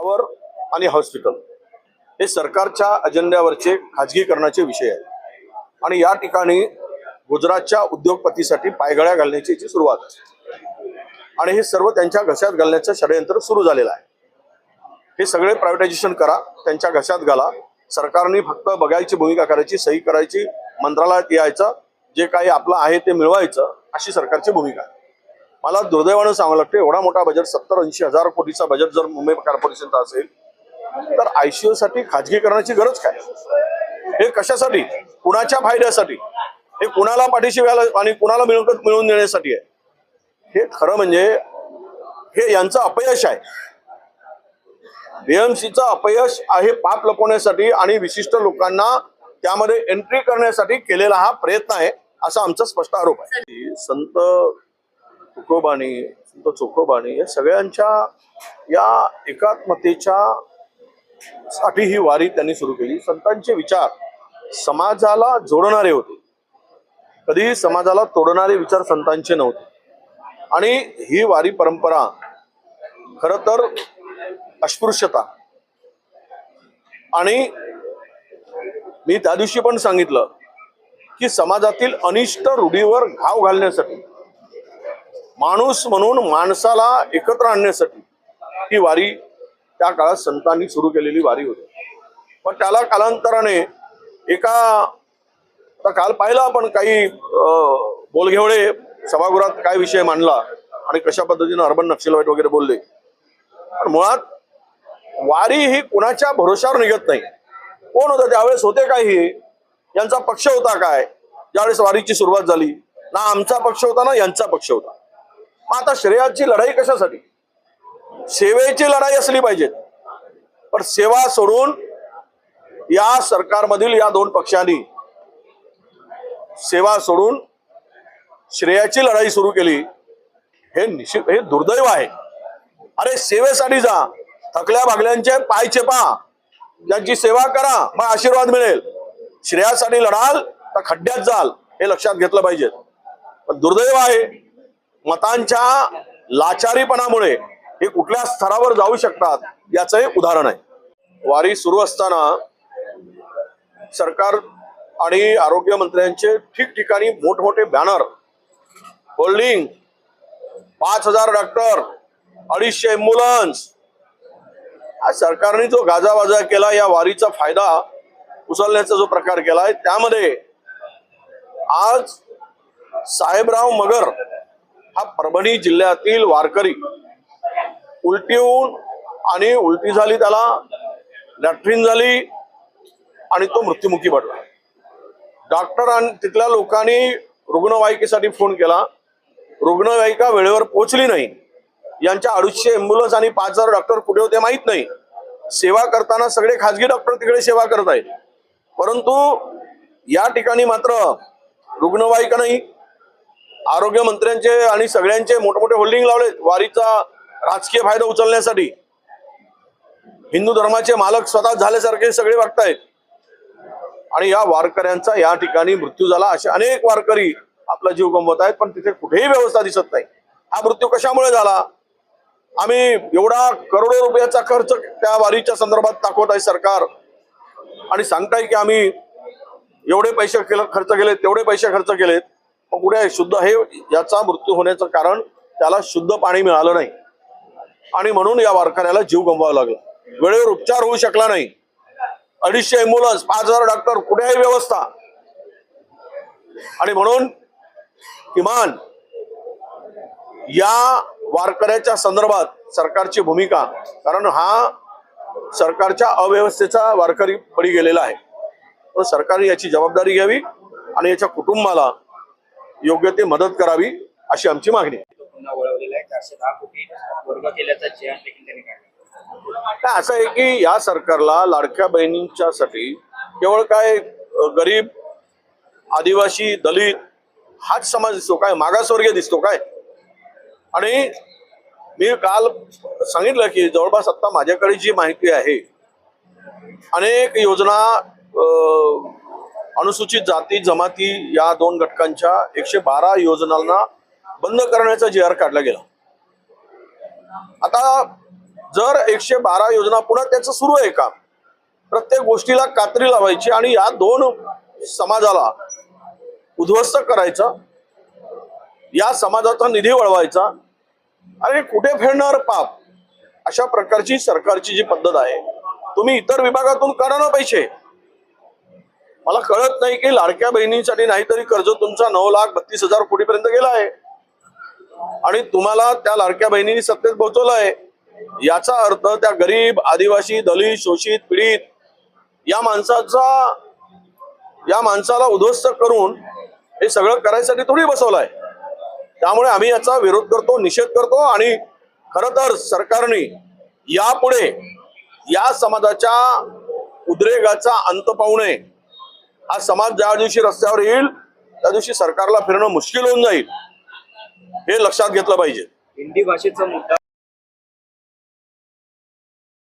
Tower आणि hospital हे सरकारच्या अजेंड्यावरचे खाजगीकरणाचे विषय आहेत. आणि या ठिकाणी गुजरातच्या उद्योगपतीसाठी पायगळ्या घालण्याची याची सुरुवात. आणि हे सर्व त्यांच्या घशात घालण्याचं षडयंत्र सुरू झालेलं आहे. हे सगळे प्रायव्हेटायझेशन करा त्यांच्या घशात घाला. सरकारने फक्त बघायची भूमिका करायची सही करायची मंत्रालयात यायचं जे काही आपलं आहे ते मिळवायचं अशी सरकारची भूमिका आहे. मला दुर्दैवानं सांगावं लागतं एवढा मोठा बजेट सत्तर ऐंशी हजार कोटीचा बजेट जर मुंबई कॉर्पोरेशनचा असेल तर आयसीयू साठी खाजगीकरणाची गरज काय? हे कशासाठी? कुणाच्या फायद्यासाठी? हे कुणाला पाठीशी व्हायला आणि कुणाला मिळकत मिळवून देण्यासाठी आहे? हे खरं म्हणजे हे यांचं अपयश आहे. बीएमसीचं अपयश आहे पाप लपवण्यासाठी आणि विशिष्ट लोकांना त्यामध्ये एंट्री करण्यासाठी केलेला हा प्रयत्न आहे असा आमचा स्पष्ट आरोप आहे. संत तुकोबाणी संत चोखोबाणी या सगळ्यांच्या या एकात्मतेच्या साठी ही वारी त्यांनी सुरू केली. संतांचे विचार समाजाला जोडणारे होते. कधीही समाजाला तोडणारे विचार संतांचे नव्हते. आणि ही वारी परंपरा खर तर अस्पृश्यता. आणि मी त्या दिवशी पण सांगितलं की समाजातील अनिष्ट रूढीवर घाव घालण्यासाठी माणूस म्हणून माणसाला एकत्र आणण्यासाठी ही वारी त्या काळात संतांनी सुरू केलेली वारी होती. पण त्याला कालांतराने एका तर काल पाहिलं आपण काही अं, बोलघेवळे सभागृहात काय विषय मांडला आणि कशा पद्धतीनं अर्बन नक्षलवाईट वगैरे बोलले. पण मुळात वारी ही कुणाच्या भरोशावर निघत नाही. कोण होतं? त्यावेळेस होते काय हे? यांचा पक्ष होता काय? ज्यावेळेस वारीची सुरुवात झाली. ना आमचा पक्ष होता ना यांचा पक्ष होता. मग आता श्रेयाची लढाई कशासाठी? सेवेची लढाई असली पाहिजे. पण सेवा सोडून या सरकारमधील या दोन पक्षांनी सेवा सोडून श्रेयाची लढाई सुरू केली हे निश्चित हे दुर्दैव आहे. अरे सेवेसाठी जा. थकल्या भागल्यांचे पाय चेपा त्यांची सेवा करा मग आशीर्वाद मिळेल. श्रेयासाठी लढाल तर खड्ड्यात जाल हे लक्षात घेतलं पाहिजे. पण दुर्दैव आहे. मतांच्या लाचारीपणामुळे हे कुठल्या स्तरावर जाऊ शकतात याचं हे उदाहरण आहे. वारी सुरू असताना सरकार आणि आरोग्य मंत्र्यांचे ठिकठिकाणी मोठमोठे बॅनर होल्डिंग पाच हजार डॉक्टर अडीचशे ॲम्ब्युलन्स. आज सरकारने जो गाजावाजा केला या वारीचा फायदा उचलण्याचा जो प्रकार केला आहे त्यामध्ये आज साहेबराव मगर हा परभणी जिल्ह्यातील वारकरी उलटी होऊन आणि उलटी झाली त्याला लॅट्रिन झाली आणि तो मृत्युमुखी पडला. डॉक्टर आणि तिथल्या लोकांनी रुग्णवाहिकेसाठी फोन केला. रुग्णवाहिका वेळेवर पोहोचली नाही. यांच्या अडीचशे एम्ब्युलन्स आणि पाच हजार डॉक्टर कुठे होते माहीत नाही. सेवा करताना सगळे खाजगी डॉक्टर तिकडे सेवा करत आहेत. परंतु या ठिकाणी मात्र रुग्णवाहिका नाही. आरोग्य मंत्र्यांचे आणि सगळ्यांचे मोठमोठे होल्डिंग लावले वारीचा राजकीय फायदा उचलण्यासाठी. हिंदू धर्माचे मालक स्वतः झाल्यासारखे सगळे वागतायत आणि या वारकऱ्यांचा या ठिकाणी मृत्यू झाला. असे अनेक वारकरी आपला जीव गमवत आहेत पण तिथे कुठेही व्यवस्था दिसत नाही. हा मृत्यू कशामुळे झाला? आम्ही एवढा करोडो रुपयाचा खर्च त्या वारीच्या संदर्भात दाखवत आहे सरकार. आणि सांगताय की आम्ही एवढे पैसे खर्च केलेत तेवढे पैसे खर्च केलेत. कुठे शुद्ध हे याचा मृत्यू होण्याचं कारण त्याला शुद्ध पाणी मिळालं नाही. आणि म्हणून या वारकऱ्याला जीव गमवावा लागला. वेळेवर उपचार होऊ शकला नाही. अडीचशे एम्ब्युलन्स पाच हजार डॉक्टर कुठेही व्यवस्था. आणि म्हणून किमान या वारकऱ्याच्या संदर्भात सरकारची भूमिका कारण हा सरकारच्या अव्यवस्थेचा वारकरी पडी गेलेला आहे. तर सरकारने याची जबाबदारी घ्यावी आणि याच्या कुटुंबाला योग्य ते मदत करावी अशी आमची मागणी आहे. असं आहे की या सरकारला लाडक्या बहिणींच्या साठी केवळ काय गरीब आदिवासी दलित हाच समाज दिसतो काय मागासवर्गीय दिसतो काय? आणि मी काल सांगितलं की जवळपास आता माझ्याकडे जी माहिती आहे अनेक योजना अनुसूचित जाती जमाती या दोन घटकांच्या एकशे बारा योजनांना बंद करण्याचा जी आर काढला गेला. आता जर एकशे बारा योजना पुन्हा त्याचं सुरू आहे का? प्रत्येक गोष्टीला कात्री लावायची आणि या दोन समाजाला उद्ध्वस्त करायचं या समाजाचा निधी वळवायचा आणि कुठे फेडणार पाप? अशा प्रकारची सरकारची जी पद्धत आहे तुम्ही इतर विभागातून करा ना पैसे. मला कळत नाही की लाडक्या बहिणींसाठी नाहीतरी कर्ज तुमचा नऊ लाख बत्तीस हजार कोटीपर्यंत गेला आहे. आणि तुम्हाला त्या लाडक्या बहिणींनी सत्तेत पोहोचवलं आहे याचा अर्थ त्या गरीब आदिवासी दलित शोषित पीडित या माणसाचा या माणसाला उद्ध्वस्त करून हे सगळं करायसाठी थोडी बसवलंय. त्यामुळे आम्ही याचा विरोध करतो निषेध करतो आणि खर तर सरकारने यापुढे या समाजाच्या उद्रेगाचा अंत पाहू नये. हा समाज ज्या दिवशी रस्त्यावर येईल त्या दिवशी सरकारला फिरणं मुश्किल होऊन जाईल. हे लक्षात घेतलं पाहिजे. हिंदी भाषेचा मुद्दा